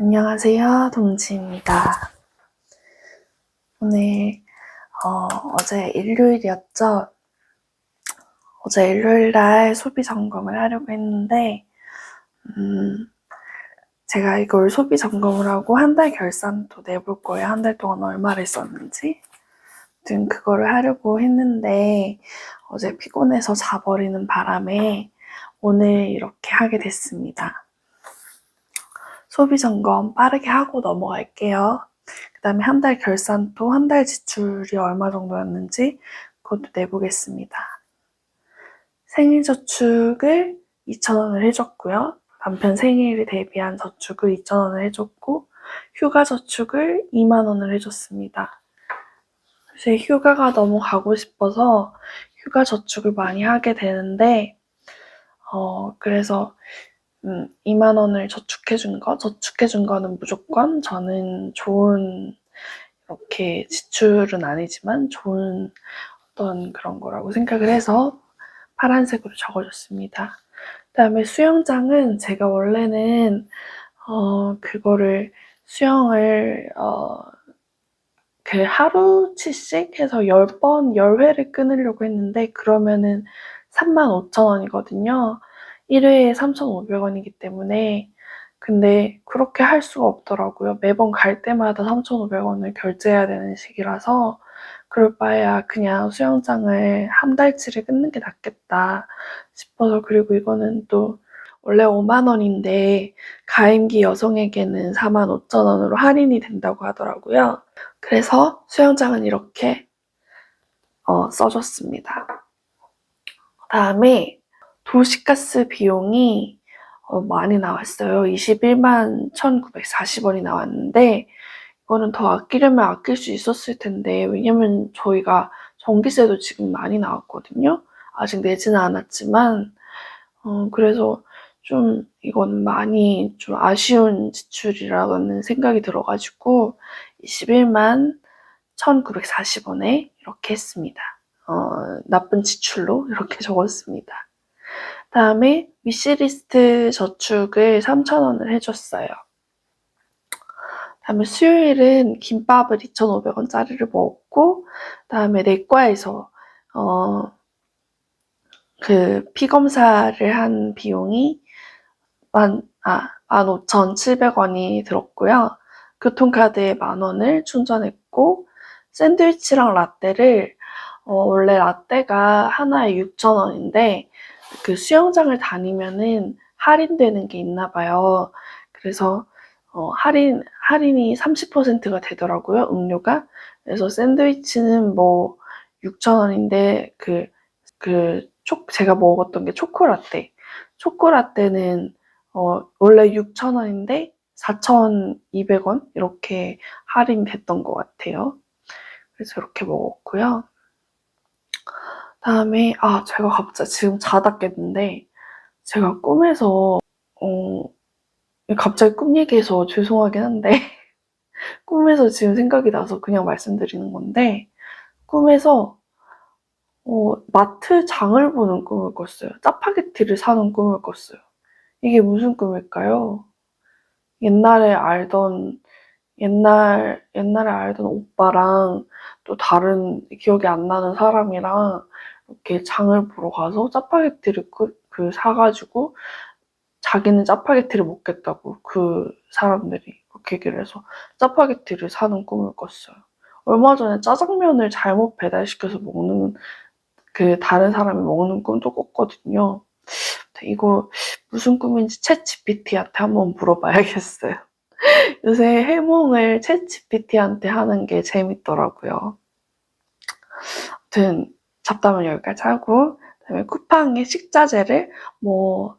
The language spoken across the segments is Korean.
안녕하세요, 동지입니다. 오늘 어, 어제 일요일이었죠. 어제 일요일 날 소비 점검을 하려고 했는데 음, 제가 이걸 소비 점검을 하고 한 달 결산도 내볼 거예요. 한 달 동안 얼마를 썼는지. 아무튼 그거를 하려고 했는데 어제 피곤해서 자버리는 바람에 오늘 이렇게 하게 됐습니다. 소비 점검 빠르게 하고 넘어갈게요. 그 다음에 한 달 결산도 한달 지출이 얼마 정도였는지 그것도 내보겠습니다. 생일 저축을 2,000원을 해줬고요. 남편 생일에 대비한 저축을 2,000원을 해줬고 휴가 저축을 2만 원을 해줬습니다. 제 휴가가 너무 가고 싶어서 휴가 저축을 많이 하게 되는데 어 그래서 음, 2만 원을 저축해준 거, 저축해준 거는 무조건 저는 좋은 이렇게 지출은 아니지만 좋은 어떤 그런 거라고 생각을 해서 파란색으로 적어줬습니다. 그다음에 수영장은 제가 원래는 어 그거를 수영을 어그 하루치씩 해서 10번 10회를 끊으려고 했는데 그러면은 35,000원이거든요. 1회에 3,500원이기 때문에 근데 그렇게 할 수가 없더라고요. 매번 갈 때마다 3,500원을 결제해야 되는 시기라서 그럴 바에야 그냥 수영장을 한 달치를 끊는 게 낫겠다 싶어서 그리고 이거는 또 원래 5만 원인데 가임기 여성에게는 4만 5천 원으로 할인이 된다고 하더라고요. 그래서 수영장은 이렇게 어, 써줬습니다. 다음에 도시가스 비용이 어, 많이 나왔어요. 21만 1,940원이 나왔는데 이거는 더 아끼려면 아낄 수 있었을 텐데 왜냐면 저희가 전기세도 지금 많이 나왔거든요. 아직 내지는 않았지만 어, 그래서 좀 이건 많이 좀 아쉬운 지출이라는 생각이 들어가지고 21만 1,940원에 이렇게 했습니다. 어, 나쁜 지출로 이렇게 적었습니다. 다음에 위시리스트 저축을 3,000원을 해줬어요. 다음에 수요일은 김밥을 2,500원짜리를 먹고, 다음에 내과에서, 어, 그, 피검사를 한 비용이 만, 아, 15,700원이 들었고요. 교통카드에 만 원을 충전했고, 샌드위치랑 라떼를, 어, 원래 라떼가 하나에 6,000원인데, 그 수영장을 다니면은 할인되는 게 있나 봐요. 그래서 어, 할인 할인이 30%가 되더라고요. 음료가. 그래서 샌드위치는 뭐 6,000원인데 그 그 초, 제가 먹었던 게 초코라떼. 초코라떼는 어, 원래 6,000원인데 4,200원 이렇게 할인됐던 것 같아요. 그래서 이렇게 먹었고요. 다음에 아 제가 갑자기 지금 자다 깼는데 제가 꿈에서 어 갑자기 꿈 얘기해서 죄송하긴 한데 꿈에서 지금 생각이 나서 그냥 말씀드리는 건데 꿈에서 어, 마트 장을 보는 꿈을 꿨어요. 짜파게티를 사는 꿈을 꿨어요. 이게 무슨 꿈일까요? 옛날에 알던 옛날 옛날에 알던 오빠랑 또 다른 기억이 안 나는 사람이랑 이렇게 장을 보러 가서 짜파게티를 그, 그 사가지고 자기는 짜파게티를 먹겠다고 그 사람들이 그렇게 얘기를 해서 짜파게티를 사는 꿈을 꿨어요. 얼마 전에 짜장면을 잘못 배달시켜서 먹는 그 다른 사람이 먹는 꿈도 꿨거든요. 이거 무슨 꿈인지 챗 GPT한테 한번 물어봐야겠어요. 요새 해몽을 챗 GPT한테 하는 게 재밌더라고요. 아무튼 잡담은 여기까지 하고 그다음에 쿠팡에 식자재를 뭐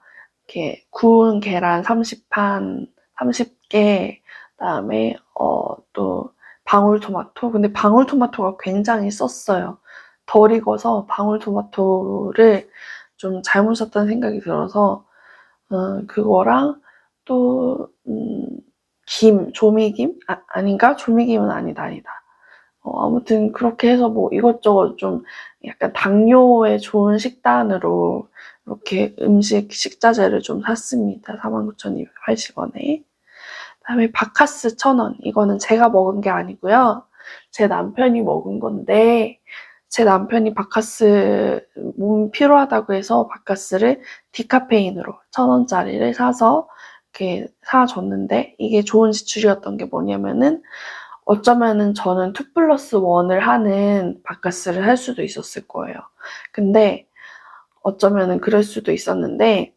이렇게 구운 계란 30판 30개 그다음에 어 또 방울토마토 근데 방울토마토가 굉장히 썼어요. 덜 익어서 방울토마토를 좀 잘못 샀다는 생각이 들어서 어, 그거랑 또 음, 김, 조미김? 아, 아닌가? 조미김은 아니다, 아니다. 어, 아무튼 그렇게 해서 뭐 이것저것 좀 약간 당뇨에 좋은 식단으로 이렇게 음식 식자재를 좀 샀습니다. 49,280원에. 그다음에 바카스 천 원. 이거는 제가 먹은 게 아니고요. 제 남편이 먹은 건데 제 남편이 바카스 몸 피로하다고 해서 바카스를 디카페인으로 천 원짜리를 사서 이렇게 사줬는데 이게 좋은 지출이었던 게 뭐냐면은 어쩌면은 저는 2 플러스 1을 하는 바카스를 할 수도 있었을 거예요. 근데 어쩌면은 그럴 수도 있었는데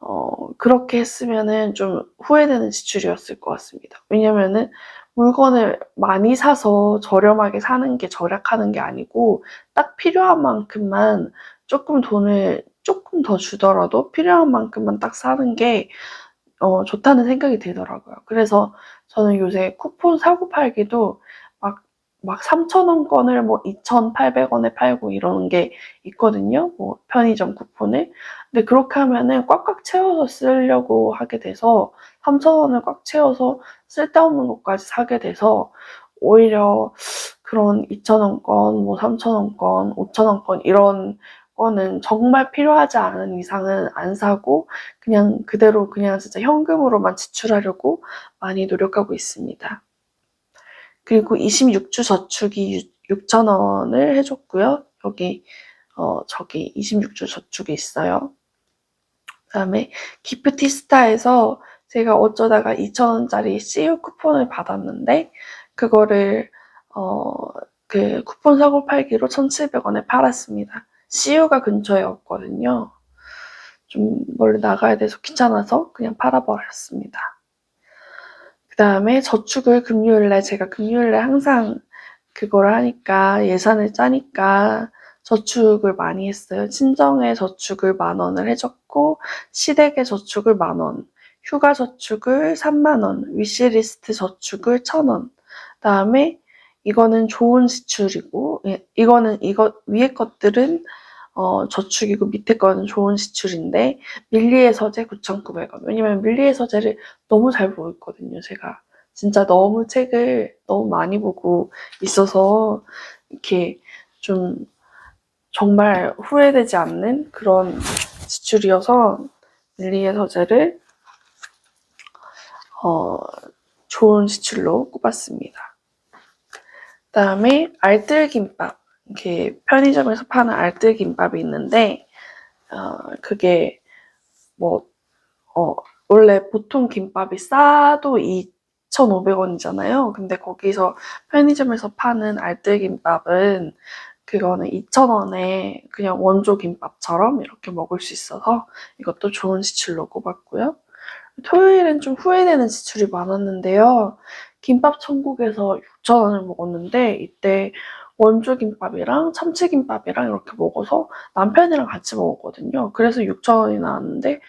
어, 그렇게 했으면은 좀 후회되는 지출이었을 것 같습니다. 왜냐면은 물건을 많이 사서 저렴하게 사는 게 절약하는 게 아니고 딱 필요한 만큼만 조금 돈을 조금 더 주더라도 필요한 만큼만 딱 사는 게 어, 좋다는 생각이 들더라고요. 그래서 저는 요새 쿠폰 사고 팔기도 막, 막 3,000원권을 뭐 2,800원에 팔고 이러는 게 있거든요. 뭐 편의점 쿠폰을. 근데 그렇게 하면은 꽉꽉 채워서 쓰려고 하게 돼서 3,000원을 꽉 채워서 쓸데없는 것까지 사게 돼서 오히려 그런 2,000원권, 뭐 3,000원권, 5,000원권 이런 거는 정말 필요하지 않은 이상은 안 사고 그냥 그대로 그냥 진짜 현금으로만 지출하려고 많이 노력하고 있습니다. 그리고 26주 저축이 6,000원을 해줬고요. 여기 어 저기 26주 저축이 있어요. 그다음에 기프티스타에서 제가 어쩌다가 2,000원짜리 CU 쿠폰을 받았는데 그거를 어 그 쿠폰 사고 팔기로 1,700원에 팔았습니다. CU가 근처에 없거든요. 좀 멀리 나가야 돼서 귀찮아서 그냥 팔아버렸습니다. 그 다음에 저축을 금요일날 제가 금요일날 항상 그걸 하니까 예산을 짜니까 저축을 많이 했어요. 친정에 저축을 만 원을 해줬고 시댁에 저축을 만 원, 휴가 저축을 3만 원, 위시리스트 저축을 천 원. 그다음에 이거는 좋은 지출이고 예, 이거는 이거 위에 것들은 어, 저축이고 밑에 거는 좋은 지출인데 밀리의 서재 9,900원. 왜냐면 밀리의 서재를 너무 잘 보고 있거든요, 제가. 진짜 너무 책을 너무 많이 보고 있어서 이렇게 좀 정말 후회되지 않는 그런 지출이어서 밀리의 서재를 어, 좋은 지출로 꼽았습니다. 그 다음에 알뜰김밥. 이렇게 편의점에서 파는 알뜰김밥이 있는데 어, 그게 뭐 어, 원래 보통 김밥이 싸도 2,500원이잖아요. 근데 거기서 편의점에서 파는 알뜰김밥은 그거는 2,000원에 그냥 원조 김밥처럼 이렇게 먹을 수 있어서 이것도 좋은 지출로 꼽았고요. 토요일은 좀 후회되는 지출이 많았는데요. 김밥 천국에서 6,000원을 먹었는데 이때 원조김밥이랑 참치김밥이랑 이렇게 먹어서 남편이랑 같이 먹었거든요. 그래서 6,000원이 나왔는데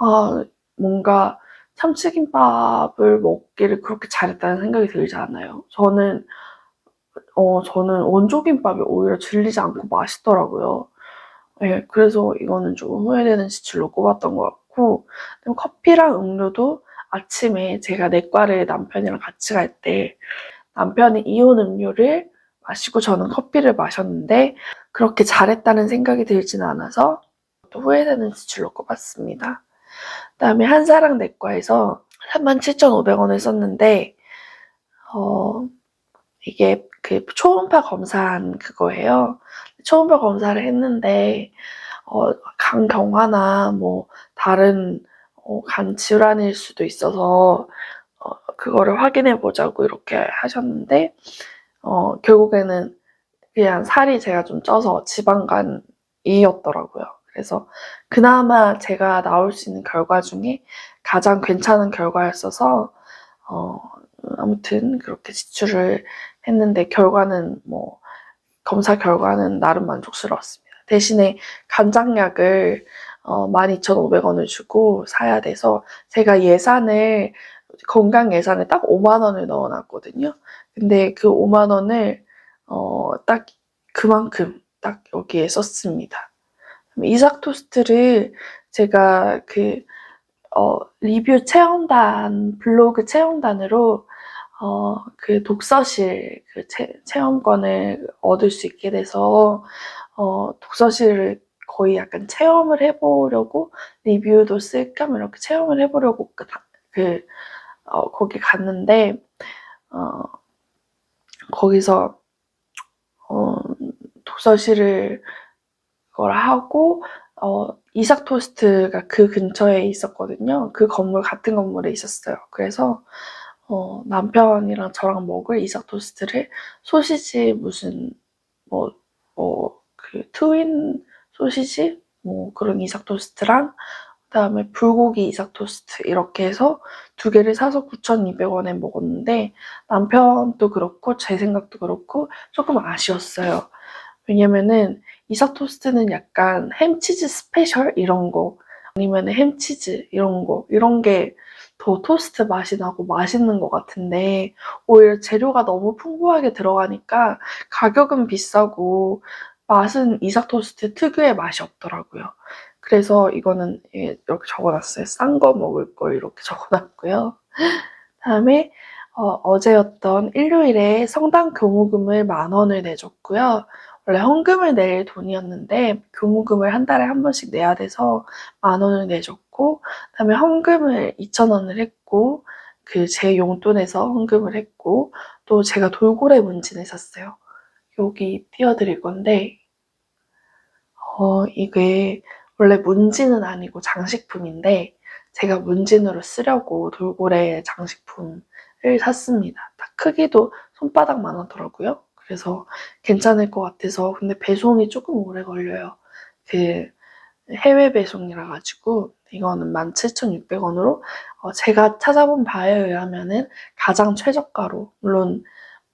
아 뭔가 참치김밥을 먹기를 그렇게 잘했다는 생각이 들지 않아요. 저는 어 저는 원조김밥이 오히려 질리지 않고 맛있더라고요. 네, 그래서 이거는 좀 후회되는 지출로 꼽았던 것 같고 커피랑 음료도 아침에 제가 내과를 남편이랑 같이 갈 때 남편이 이온 음료를 마시고 저는 커피를 마셨는데 그렇게 잘했다는 생각이 들지는 않아서 또 후회되는 지출로 꼽았습니다. 그다음에 한사랑 내과에서 37,500원을 썼는데 어 이게 그 초음파 검사한 그거예요. 초음파 검사를 했는데 어, 간 경화나 뭐 다른 어, 간 질환일 수도 있어서 어, 그거를 확인해 보자고 이렇게 하셨는데 어, 결국에는 그냥 살이 제가 좀 쪄서 지방간이었더라고요. 그래서 그나마 제가 나올 수 있는 결과 중에 가장 괜찮은 결과였어서 어, 아무튼 그렇게 지출을 했는데 결과는 뭐 검사 결과는 나름 만족스러웠습니다. 대신에 간장약을 어, 12,500원을 주고 사야 돼서 제가 예산을 건강 예산에 딱 5만 원을 넣어놨거든요. 근데 그 5만 원을 어, 딱 그만큼 딱 여기에 썼습니다. 이삭 토스트를 제가 그 어, 리뷰 체험단 블로그 체험단으로 어, 그 독서실 그 체, 체험권을 얻을 수 있게 돼서 어, 독서실을 거의 약간 체험을 해보려고 리뷰도 쓸겸 이렇게 체험을 해보려고 그, 그 어, 거기 갔는데 어, 거기서 어, 도서실을 그걸 하고 어, 이삭 토스트가 그 근처에 있었거든요. 그 건물 같은 건물에 있었어요. 그래서 어, 남편이랑 저랑 먹을 이삭 토스트를 소시지 무슨 뭐 뭐 그 트윈 소시지 뭐 그런 이삭 토스트랑 그 다음에 불고기 이삭 토스트 이렇게 해서 두 개를 사서 9,200원에 먹었는데 남편도 그렇고 제 생각도 그렇고 조금 아쉬웠어요. 왜냐면은 이삭 토스트는 약간 햄치즈 스페셜 이런 거 아니면 햄치즈 이런 거 이런 게 더 토스트 맛이 나고 맛있는 것 같은데 오히려 재료가 너무 풍부하게 들어가니까 가격은 비싸고 맛은 이삭 토스트 특유의 맛이 없더라고요. 그래서 이거는 이렇게 적어놨어요. 싼 거 먹을 걸 이렇게 적어놨고요. 다음에 어, 제였던 일요일에 성당 교무금을 만 원을 내줬고요. 원래 헌금을 낼 돈이었는데 교무금을 한 달에 한 번씩 내야 돼서 만 원을 내줬고 그다음에 헌금을 2천 원을 했고 그 제 용돈에서 헌금을 했고 또 제가 돌고래 문진을 샀어요. 여기 띄워드릴 건데 어 이게 원래 문진은 아니고 장식품인데 제가 문진으로 쓰려고 돌고래 장식품을 샀습니다. 딱 크기도 손바닥만 하더라고요. 그래서 괜찮을 것 같아서 근데 배송이 조금 오래 걸려요. 그 해외 배송이라 가지고 이거는 17,600원으로 어 제가 찾아본 바에 의하면은 가장 최저가로 물론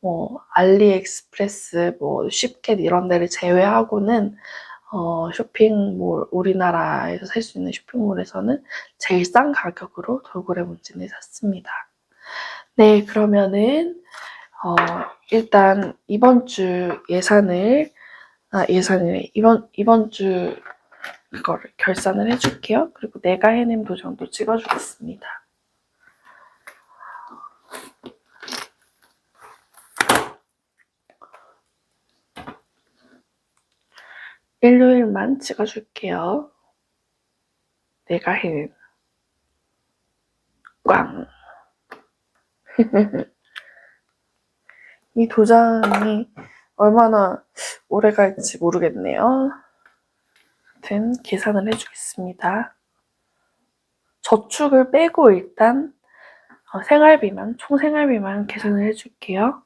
뭐 알리익스프레스, 뭐 쉽게 이런 데를 제외하고는 어 쇼핑몰 우리나라에서 살 수 있는 쇼핑몰에서는 제일 싼 가격으로 돌고래 문진을 샀습니다. 네, 그러면은 어 일단 이번 주 예산을 아 예산이래 이번 이번 주 그거를 결산을 해줄게요. 그리고 내가 해낸 도장도 찍어주겠습니다. 일요일만 찍어줄게요. 내가 해낸 꽝. 이 도장이 얼마나 오래 갈지 모르겠네요. 아무튼 계산을 해주겠습니다. 저축을 빼고 일단 어, 생활비만, 총 생활비만 계산을 해줄게요.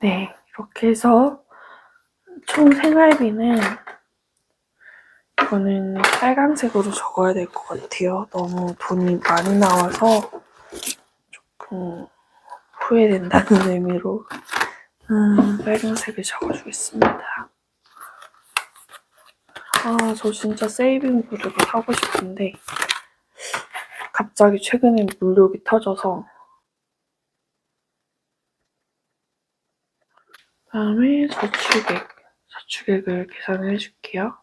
네, 해서 총 생활비는 이거는 빨간색으로 적어야 될 것 같아요. 너무 돈이 많이 나와서 조금 후회된다는 의미로 음, 빨간색을 적어주겠습니다. 아, 저 진짜 세이빙 보드가 사고 싶은데 갑자기 최근에 물욕이 터져서 다음에 저축액, 저축액을 계산을 해줄게요.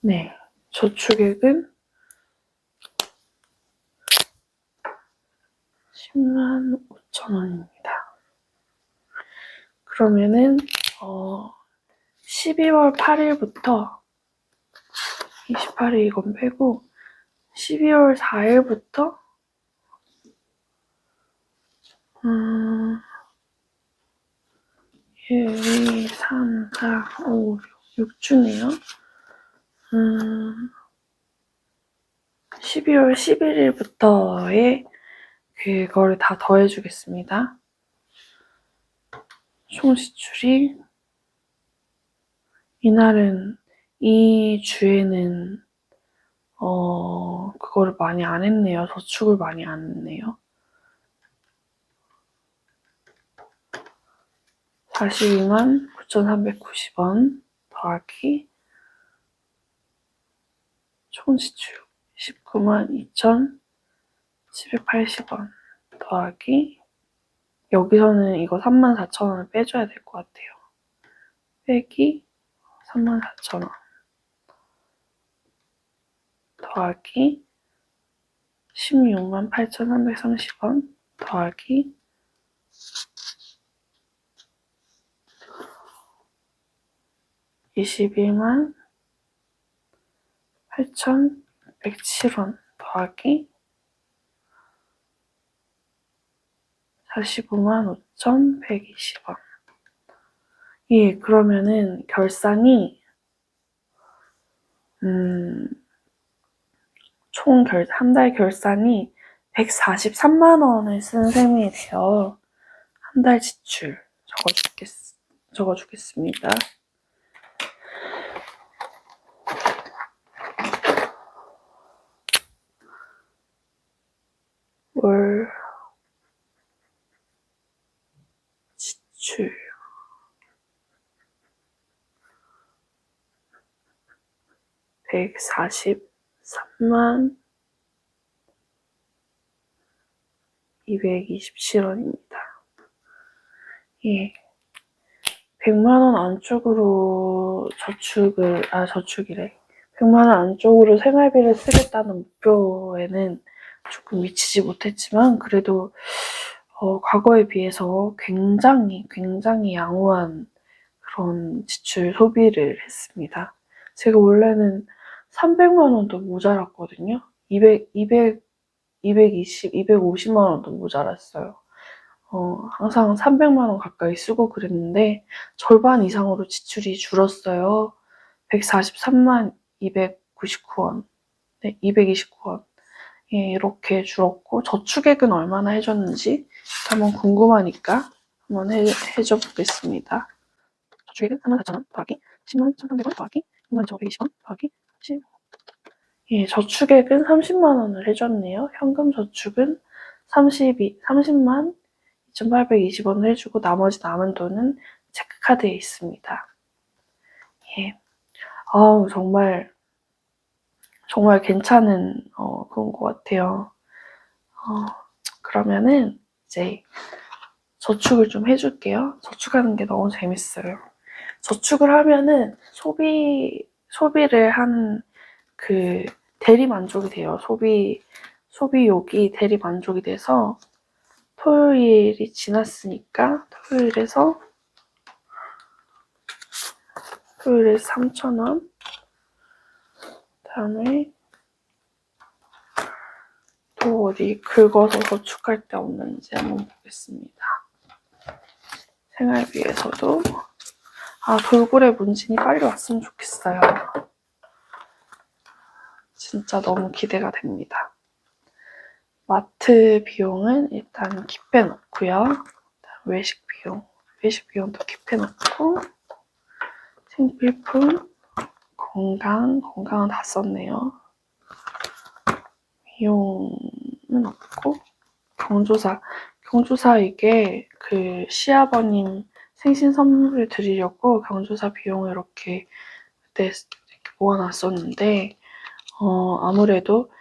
네, 저축액은 10만 5천 원입니다. 그러면은 어 12월 8일부터 28일 이건 빼고 12월 4일부터 음, 1, 2, 3, 4, 5, 6, 6주네요. 음, 12월 11일부터의 그거를 다 더해주겠습니다. 총 지출이 이날은 이 주에는 어 그거를 많이 안 했네요. 저축을 많이 안 했네요. 42만 9,390원 더하기 총 지출 19만 2,780원 더하기 여기서는 이거 3만 4천 원을 빼줘야 될 것 같아요. 빼기 34,000원 더하기 16만 8,330원 더하기 21만 8,107원 더하기 45만 5,120원. 예, 그러면은 결산이 음, 총 결, 한 달 결산이 143만 원을 쓴 셈이 돼요. 한 달 지출 적어주겠, 적어주겠습니다. 월 지출 백사십삼만 이백이십칠 원입니다. 예. 100만 원 안쪽으로 저축을, 아, 저축이래. 100만 원 안쪽으로 생활비를 쓰겠다는 목표에는 조금 미치지 못했지만, 그래도, 어, 과거에 비해서 굉장히, 굉장히 양호한 그런 지출 소비를 했습니다. 제가 원래는 300만 원도 모자랐거든요. 200, 200, 220, 250만 원도 모자랐어요. 어, 항상 300만 원 가까이 쓰고 그랬는데 절반 이상으로 지출이 줄었어요. 143만 299원. 네, 229원. 예, 이렇게 줄었고 저축액은 얼마나 해줬는지 한번 궁금하니까 한번 해, 해줘 보겠습니다. 저축액은 34,000원 더하기 10만 1,300원 더하기 6만 1,520원 더하기 10. 예, 저축액은 30만 원을 해줬네요. 현금 저축은 32, 30만 2,820원을 해주고 나머지 남은 돈은 체크카드에 있습니다. 예. 아우, 정말, 정말 괜찮은, 어, 그런 것 같아요. 어, 그러면은, 이제, 저축을 좀 해줄게요. 저축하는 게 너무 재밌어요. 저축을 하면은, 소비, 소비를 한, 그, 대리 만족이 돼요. 소비, 소비욕이 대리 만족이 돼서, 토요일이 지났으니까 토요일에서 토요일에 3,000원 다음에 또 어디 긁어서 저축할 데 없는지 한번 보겠습니다. 생활비에서도 아 돌고래 문진이 빨리 왔으면 좋겠어요. 진짜 너무 기대가 됩니다. 마트 비용은 일단 킵해 놓고요. 외식 비용, 외식 비용도 킵해 놓고 생필품, 건강, 건강은 다 썼네요. 비용은 없고 경조사, 경조사 이게 그 시아버님 생신 선물을 드리려고 경조사 비용을 이렇게 그때 이렇게 모아놨었는데 어 아무래도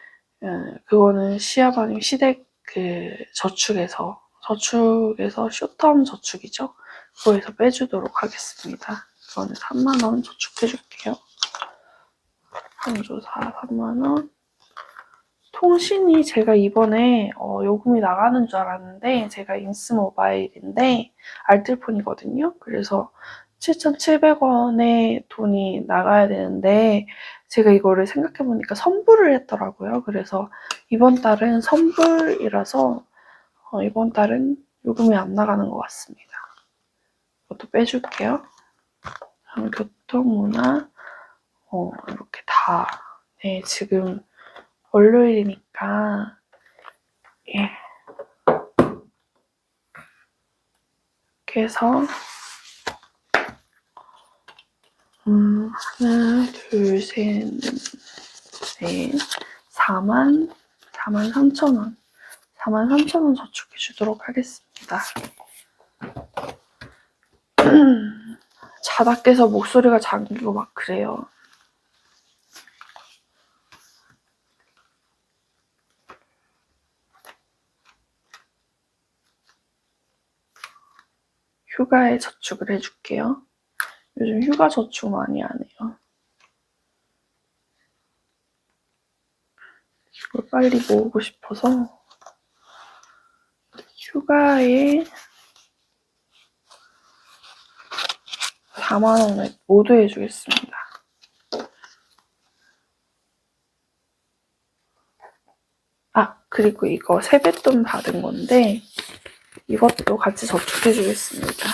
예, 그거는 시아버님 시댁 그 저축에서 저축에서 쇼텀 저축이죠. 그거에서 빼주도록 하겠습니다. 이거는 3만 원 저축해줄게요. 한조사 3만 원. 통신이 제가 이번에 어, 요금이 나가는 줄 알았는데 제가 인스 모바일인데 알뜰폰이거든요. 그래서 7,700원의 돈이 나가야 되는데 제가 이거를 생각해보니까 선불을 했더라고요. 그래서 이번 달은 선불이라서 어, 이번 달은 요금이 안 나가는 것 같습니다. 이것도 빼줄게요. 다음 교통, 문화, 어, 이렇게 다. 네, 지금 월요일이니까 예. 이렇게 해서 음, 하나, 둘, 셋, 넷, 4만, 4만 3천 원. 4만 3천 원 저축해 주도록 하겠습니다. 자다 깨서 목소리가 잠기고 막 그래요. 휴가에 저축을 해줄게요. 요즘 휴가 저축 많이 하네요. 이걸 빨리 모으고 싶어서 휴가에 4만 원을 모두 해주겠습니다. 아, 그리고 이거 세뱃돈 받은 건데 이것도 같이 저축해주겠습니다.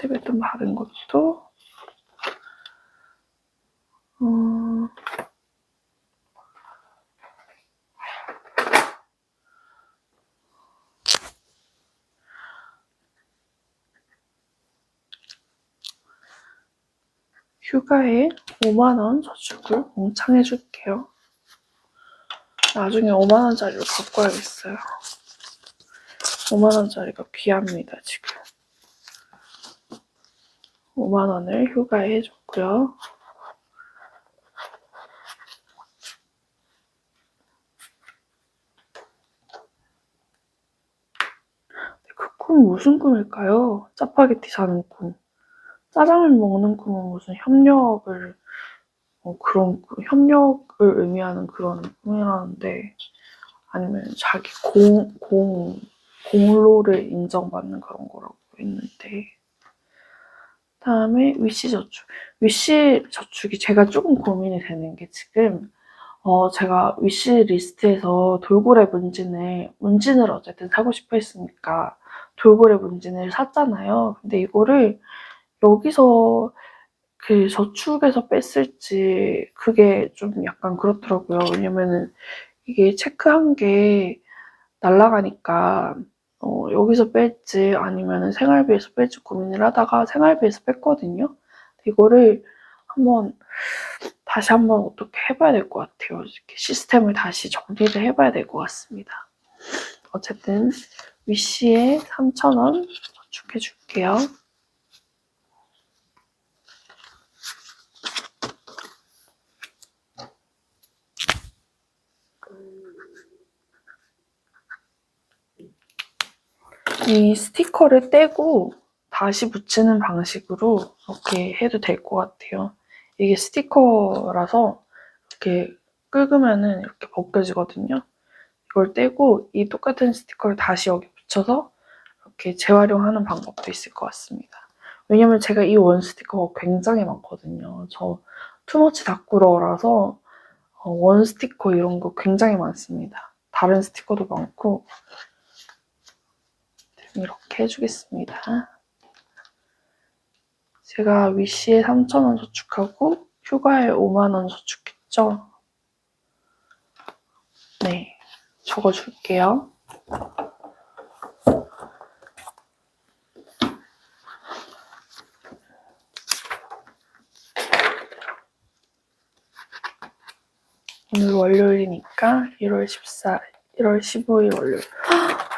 세뱃돈 받은 것도 어, 휴가에 5만원 저축을 몽창 해줄게요. 나중에 5만원짜리로 바꿔야겠어요. 5만원짜리가 귀합니다, 지금. 5만원을 휴가에 해줬고요. 그꿈 무슨 꿈일까요? 짜파게티 사는 꿈. 짜장면 먹는 꿈은 무슨 협력을 어, 그런 꿈, 협력을 의미하는 그런 꿈이라는데 아니면 자기 공, 공, 공로를 인정받는 그런 거라고 했는데 다음에 위시 저축. 위시 저축이 제가 조금 고민이 되는 게 지금 어 제가 위시 리스트에서 돌고래 문진을 문진을 어쨌든 사고 싶어 했으니까 돌고래 문진을 샀잖아요. 근데 이거를 여기서 그 저축에서 뺐을지 그게 좀 약간 그렇더라고요. 왜냐면은 이게 체크한 게 날라가니까 어, 여기서 뺄지 아니면은 생활비에서 뺄지 고민을 하다가 생활비에서 뺐거든요. 이거를 한번 다시 한번 어떻게 해봐야 될 것 같아요. 이렇게 시스템을 다시 정리를 해봐야 될 것 같습니다. 어쨌든 위시에 3,000원 저축해 줄게요. 이 스티커를 떼고 다시 붙이는 방식으로 이렇게 해도 될 것 같아요. 이게 스티커라서 이렇게 긁으면은 이렇게 벗겨지거든요. 이걸 떼고 이 똑같은 스티커를 다시 여기 붙여서 이렇게 재활용하는 방법도 있을 것 같습니다. 왜냐면 제가 이 원 스티커가 굉장히 많거든요. 저 투머치 다꾸러라서 어, 원 스티커 이런 거 굉장히 많습니다. 다른 스티커도 많고 이렇게 해주겠습니다. 제가 위시에 3,000원 저축하고 휴가에 5만원 저축했죠? 네, 적어줄게요. 오늘 월요일이니까 1월 14, 1월 15일 월요일.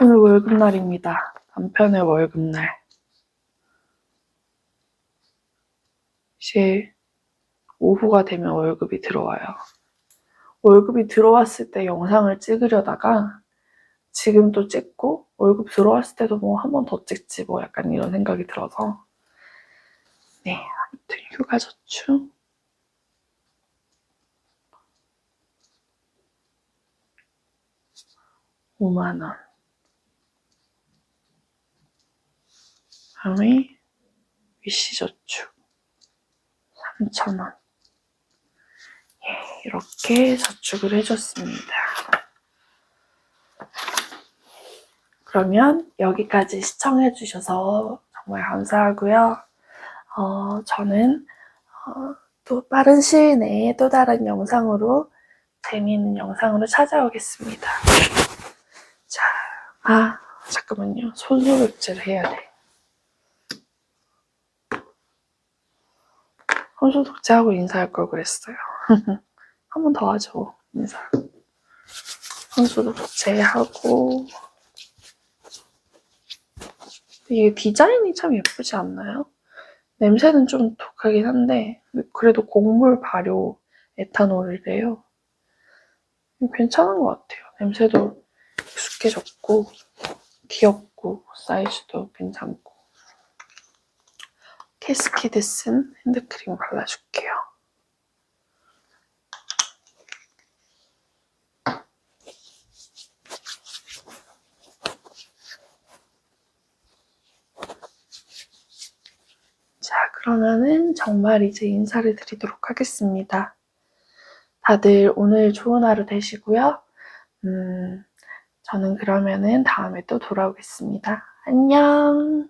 오늘 월급날입니다. 남편의 월급날. 이제 오후가 되면 월급이 들어와요. 월급이 들어왔을 때 영상을 찍으려다가 지금 또 찍고 월급 들어왔을 때도 뭐 한 번 더 찍지 뭐 약간 이런 생각이 들어서 네 아무튼 휴가 저축 5만원 다음에 위시저축 3,000원 예, 이렇게 저축을 해줬습니다. 그러면 여기까지 시청해주셔서 정말 감사하고요. 어, 저는 어, 또 빠른 시일 내에 또 다른 영상으로 재미있는 영상으로 찾아오겠습니다. 자, 아 잠깐만요. 손소독제를 해야 돼. 손소독제하고 인사할 걸 그랬어요. 한 번 더 하죠. 인사. 손소독제하고 이게 디자인이 참 예쁘지 않나요? 냄새는 좀 독하긴 한데 그래도 곡물 발효 에탄올이래요. 괜찮은 것 같아요. 냄새도 익숙해졌고 귀엽고 사이즈도 괜찮고 캐스키드 쓴 핸드크림 발라줄게요. 자, 그러면은 정말 이제 인사를 드리도록 하겠습니다. 다들 오늘 좋은 하루 되시고요. 음, 저는 그러면은 다음에 또 돌아오겠습니다. 안녕!